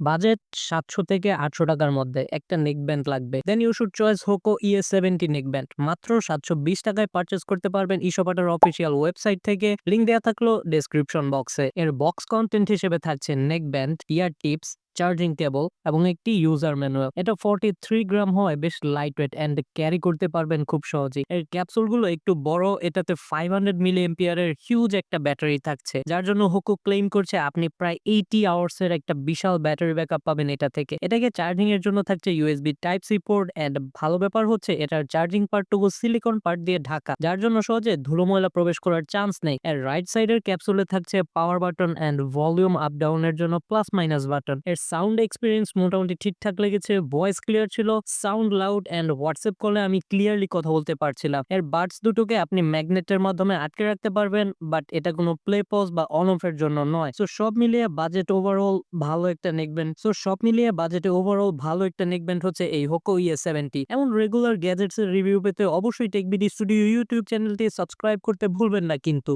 Budget সাতশো থেকে আটশো টাকার মধ্যে একটা নেক ব্যান্ড লাগবে। Then you should choice Hoco EA seventy neck band মাত্র সাতশো বিশ টাকায় পারচেস করতে পারবেন ইসোপাটার অফিসিয়াল ওয়েবসাইট থেকে। লিঙ্ক দেওয়া থাকল ডেসক্রিপশন বক্সে এর বক্স কন্টেন্ট হিসেবে থাকছে neck band ear tips charging cable এবং একটি ইউজার ম্যানুয়াল এটা ফর্টি থ্রি গ্রাম হয় বেশ লাইট ওয়েট অ্যান্ড ক্যারি করতে পারবেন খুব সহজেই। এর ক্যাপসুলগুলো একটু বড়, এটাতে ফাইভ হান্ড্রেড মিলি এম্পিয়ারের হিউজ একটা ব্যাটারি থাকছে। যার জন্য হুকু ক্লেম করছে আপনি প্রায় এইটি আওয়ার্স এর একটা বিশাল ব্যাটারি ব্যাকআপ পাবেন এটা থেকে। এটাকে চার্জিং এর জন্য থাকছে USB type C port and ভালো ব্যাপার হচ্ছে এটার চার্জিং পার্টটুকু সিলিকন পার্ট দিয়ে ঢাকা। যার জন্য সহজে ধুলো ময়লা প্রবেশ করার চান্স নেই। এর রাইট সাইড সাইডের ক্যাপসুলে থাকছে power button and volume up ডাউনের জন্য প্লাস মাইনাস বাটন এর সাউন্ড এক্সপিরিয়েন্স মোটামুটি ঠিকঠাক লেগেছে ভয়েস ক্লিয়ার ছিল সাউন্ড লাউড অ্যান্ড হোয়াটসঅ্যাপ কলে আমি ক্লিয়ারলি কথা বলতে পারছিলাম। এর বাডস দুটোকে আপনি ম্যাগনেটের মাধ্যমে আটকে রাখতে পারবেন বাট এটা কোনো প্লে পজ বা অন অফ এর জন্য নয়। সো সব মিলিয়ে বাজেট ওভারঅল ভালো একটা নেকবেন। সো সব মিলিয়ে বাজেটে ওভারঅল ভালো একটা নেকবেন্ড হচ্ছে এই হোকো ইয়ে সেভেন্টি এমন রেগুলার গ্যাজেটস এর রিভিউ পেতে অবশ্যই টেকবিডি স্টুডিও ইউটিউব চ্যানেলটি সাবস্ক্রাইব করতে ভুলবেন না কিন্তু।